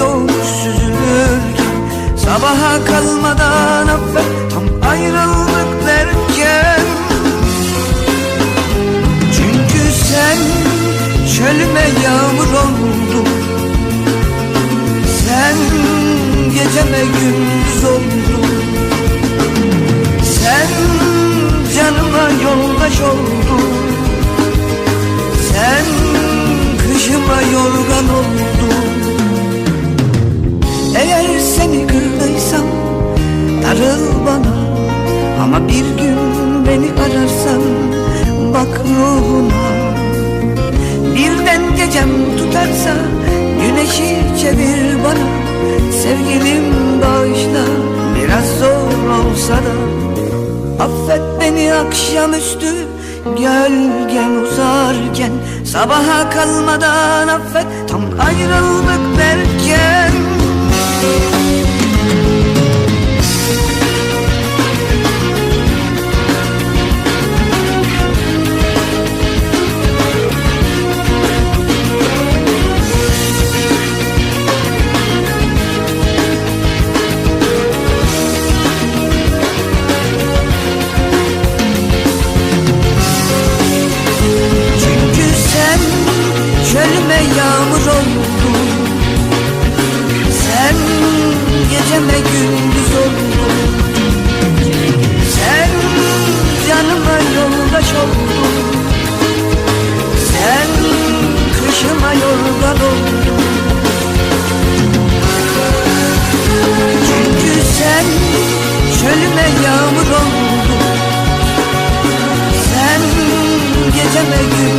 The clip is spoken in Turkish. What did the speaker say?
doğmuş süzülürken Sabaha kalmadan affet Tam ayrıldık derken. Çünkü sen Çölüme yağmur oldun. Sen geceme gündüz oldun. Sen canıma yoldaş oldun bir gün beni ararsan bak ruhuna. Birden gecem tutarsa güneşi çevir bana. Sevgilim bağışla biraz zor olsa da. Affet beni akşamüstü gölgen uzarken. Sabaha kalmadan affet tam ayrıldık derken geceme gündüz oldun Sen canıma yoldaş oldun. Sen kışıma yorgan oldun Çünkü sen çölüme yağmur oldun. Sen geceme gündüz